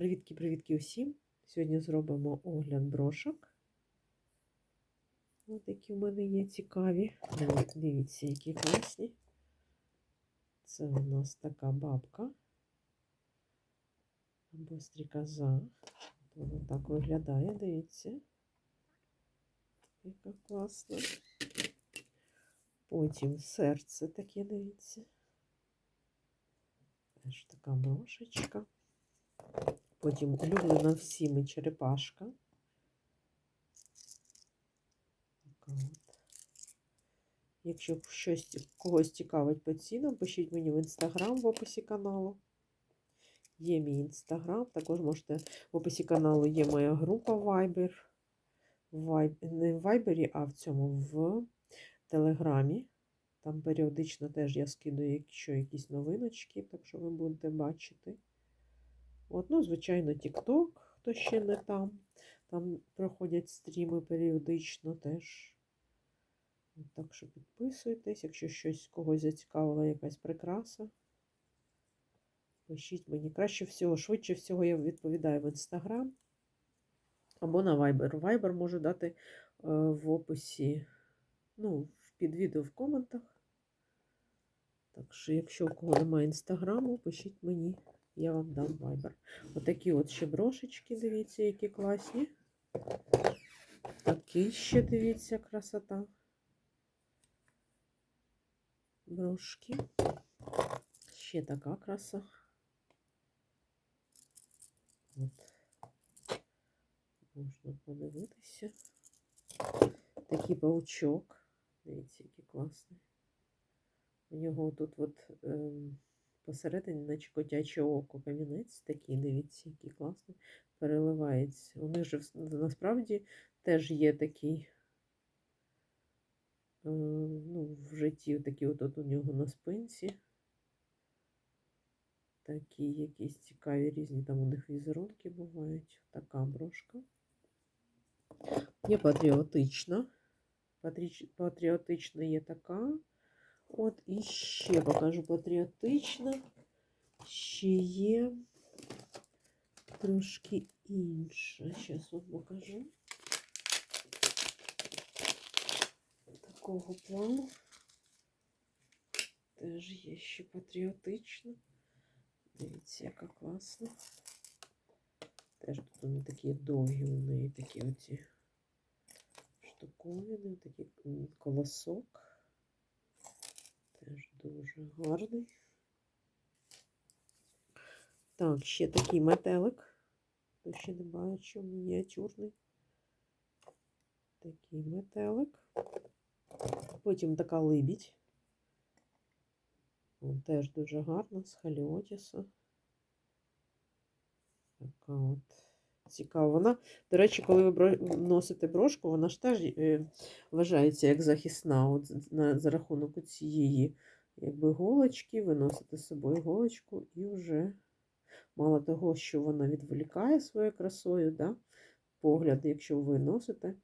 Привітки-привітки усім! Сьогодні зробимо огляд брошок. Ось такі в мене є цікаві. Дивіться, які класні. Це у нас така бабка або стрікоза. Вона так виглядає, дивіться. Яка класна. Потім серце таке, дивіться. Теж така брошечка. Потім улюблена всіми черепашка. Якщо щось когось цікавить по цінам, пишіть мені в інстаграм в описі каналу. Є мій інстаграм. Також можете в описі каналу є моя група Viber. Вайб... Не в Вайбері, а в цьому в Телеграмі. Там періодично теж я скидаю, якщо якісь новиночки, так що ви будете бачити. От, ну, звичайно, TikTok, хто ще не там. Там проходять стріми періодично теж. Так що підписуйтесь, якщо щось когось зацікавила, якась прикраса. Пишіть мені. Краще всього, швидше всього, я відповідаю в Instagram або на Viber. Viber можу дати е, в описі, ну, під відео в коментах. Так що, якщо у кого немає інстаграму, пишіть мені, я вам дам Viber. Отакі от ще брошечки, дивіться, які класні. Такий ще, дивіться, красота. Брошки. Ще така краса. От. Можна подивитися. Такий паучок. Дивіться, який класний. У нього тут от ем, посередині, наче котяче око, камінець такий, дивіться, який класний, переливається. У них же насправді теж є такий, е, ну, в житті такі от, от у нього на спинці. Такі якісь цікаві різні там у них візерунки бувають. Така брошка. Є патріотична. Патріотична є така. От і ще покажу патріотична. Ще є трошки інша. Зараз вам покажу. Такого плану. Теж є ще патріотична. Дивіться, яка класна. Теж тут вони такі довгі, у неї такі оці штуковини, такий м, колосок. Дуже гарний. Так, ще такий метелик. Хто ще не бачив, мініатюрний. Такий метелик. Потім така либідь. Вон теж дуже гарна, з халіотіса. Така от цікава. Вона, до речі, коли ви носите брошку, вона ж теж е, вважається як захисна. От за рахунок цієї якби голочки, ви носите з собою голочку і вже мало того, що вона відволікає своєю красою, да, погляд, якщо ви носите.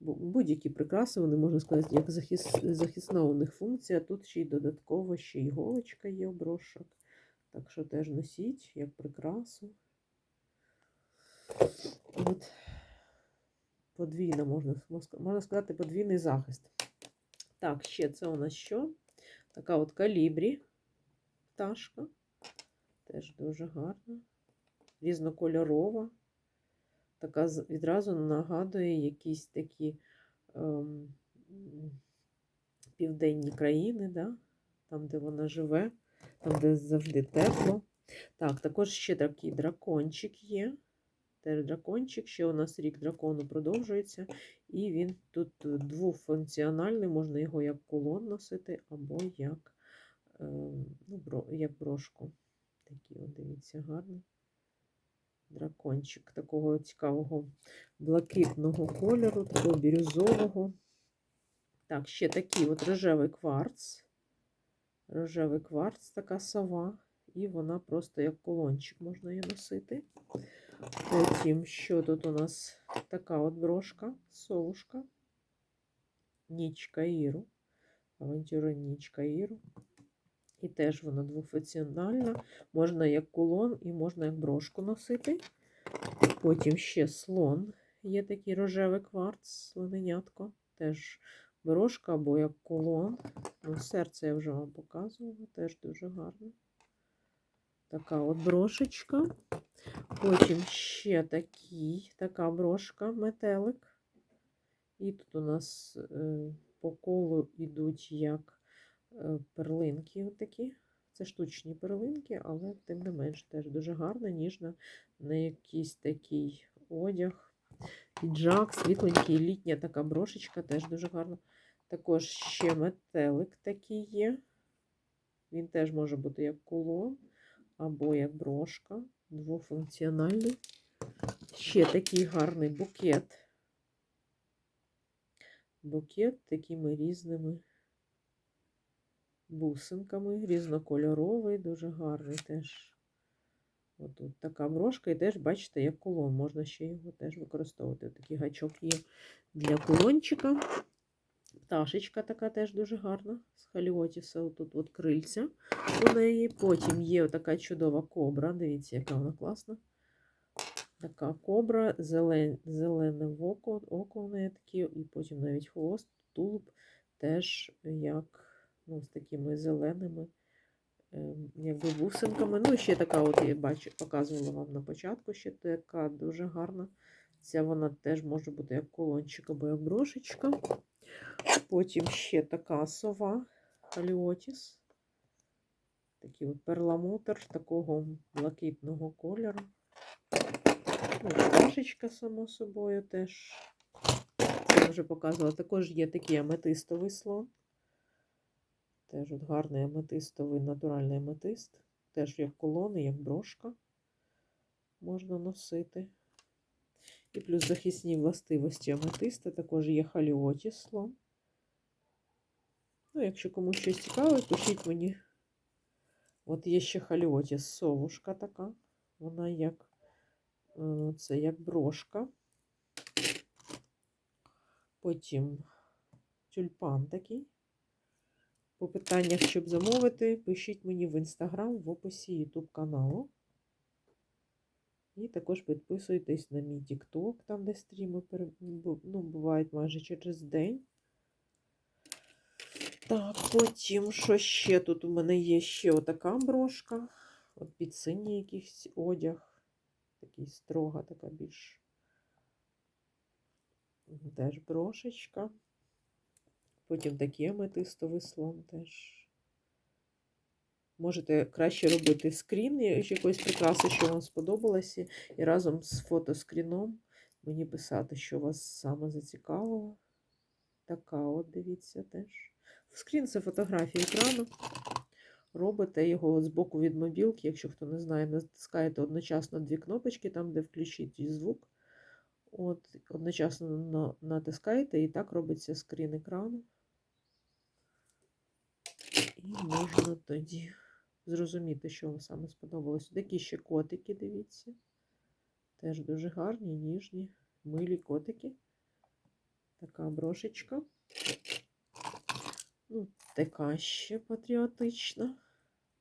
Будь-які прикраси, вони можна сказати, як захис, захисна у них функція. Тут ще й додатково ще й голочка є у брошок. Так що теж носіть як прикрасу. От. Подвійна, можна, можна сказати, подвійний захист. Так, ще це у нас що? Така от калібрі пташка. Теж дуже гарна. Різнокольорова. Така відразу нагадує якісь такі ем, південні країни, да? там, де вона живе, там, де завжди тепло. Так, також ще такий дракончик є. Теж дракончик, ще у нас рік дракону продовжується, і він тут е, двофункціональний, можна його як кулон носити, або як, е, ну, як брошку. Такий, от, дивіться, гарний дракончик такого цікавого блакитного кольору, такого бірюзового. Так, ще такий от рожевий кварц. Рожевий кварц, така сова, і вона просто як колончик можна її носити. Потім, що тут у нас така от брошка, совушка, ніч Каїру, авантюра ніч Каїру. І теж вона двофункціональна. Можна як кулон і можна як брошку носити. Потім ще слон. Є такий рожевий кварц, слоненятко. Теж брошка або як кулон. Ну, серце я вже вам показувала, теж дуже гарно. Така от брошечка. Потім ще такий, така брошка, метелик. І тут у нас е, по колу йдуть як е, перлинки такі. Це штучні перлинки, але тим не менш теж дуже гарна, ніжна, на якийсь такий одяг. Піджак, світленький, літня така брошечка, теж дуже гарна. Також ще метелик такий є. Він теж може бути як кулон або як брошка, двофункціональний. Ще такий гарний букет. Букет такими різними бусинками, різнокольоровий, дуже гарний теж. Отут така брошка, і теж, бачите, як кулон. Можна ще його теж використовувати. Такий гачок є для кулончика. Пташечка така теж дуже гарна. З халіотіса. Тут от крильця у неї. Потім є така чудова кобра. Дивіться, яка вона класна. Така кобра, зелен, зелене око, око у неї такі, і потім навіть хвост, тулуб теж як ну, з такими зеленими ем, якби бусинками. Ну, ще така, от я бачу, показувала вам на початку, ще така дуже гарна. Ця вона теж може бути як колончик або як брошечка. Потім ще така сова Халіотіс. Такий от перламутр такого блакитного кольору. Ну, пташечка, само собою, теж. Це я вже показувала. Також є такий аметистовий слон. Теж от гарний аметистовий натуральний аметист. Теж як колони, як брошка можна носити. І плюс захисні властивості аметиста, також є халіотіс слон. Ну, якщо комусь щось цікаве, пишіть мені. От є ще халіотіс совушка така. Вона як е, це як брошка. Потім тюльпан такий. По питаннях, щоб замовити, пишіть мені в інстаграм в описі YouTube каналу. І також підписуйтесь на мій TikTok, там, де стріми ну, бувають майже через день. Так, потім, що ще тут у мене є ще отака брошка. От під синій якийсь одяг. Такий строга, така більш теж брошечка. Потім такий аметистовий слон теж. Можете краще робити скрін якоїсь прикраси, що вам сподобалося, і разом з фотоскріном мені писати, що вас саме зацікавило. Така от, дивіться, теж. Скрін це фотографія екрану. Робите його з боку від мобілки, якщо хто не знає, натискаєте одночасно дві кнопочки, там, де включить звук. От, Одночасно натискаєте, і так робиться скрін екрану. І можна тоді зрозуміти, що вам саме сподобалось. Такі ще котики, дивіться. Теж дуже гарні, ніжні, милі котики. Така брошечка. Ну, така ще патріотична.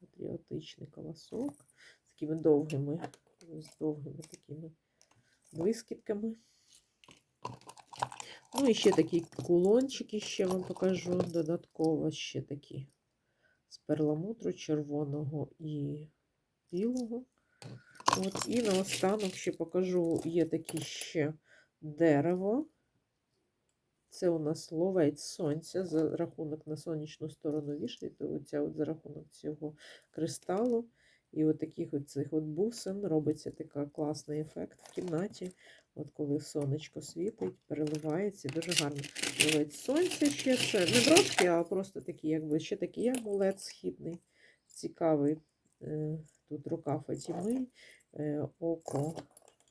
Патріотичний колосок. З такими довгими, з довгими такими блискітками. Ну і ще такі кулончики ще вам покажу. Додатково ще такі перламутру червоного і білого. От, і наостанок ще покажу, є таке ще дерево. Це у нас ловець сонця за рахунок на сонячну сторону вішаєте, оця от за рахунок цього кристалу. І от таких от цих от бусин робиться такий класний ефект в кімнаті. От коли сонечко світить, переливається, дуже гарно. Ловець сонця ще це не брошки, а просто такий, якби ще такий амулет східний, цікавий. Е, Тут рука Фатіми, е, око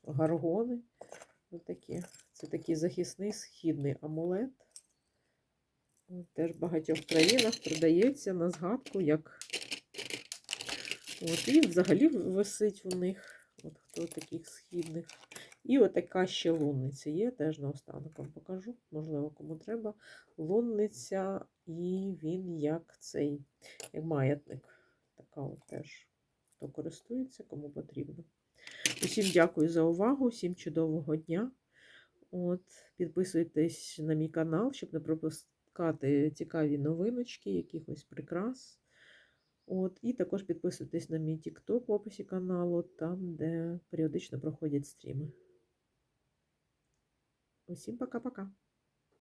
гаргони. Ось такі. Це такий захисний східний амулет. Теж в багатьох країнах продається на згадку, як От, і взагалі висить у них, от хто таких східних. І отака ще лунниця є, теж наостанок вам покажу, можливо, кому треба. Лунниця, і він як цей, як маятник. така от теж, хто користується, кому потрібно. Усім дякую за увагу, всім чудового дня. От, підписуйтесь на мій канал, щоб не пропускати цікаві новиночки, якихось прикрас. От, і також підписуйтесь на мій TikTok в описі каналу, там, де періодично проходять стріми. Усім пока-пока.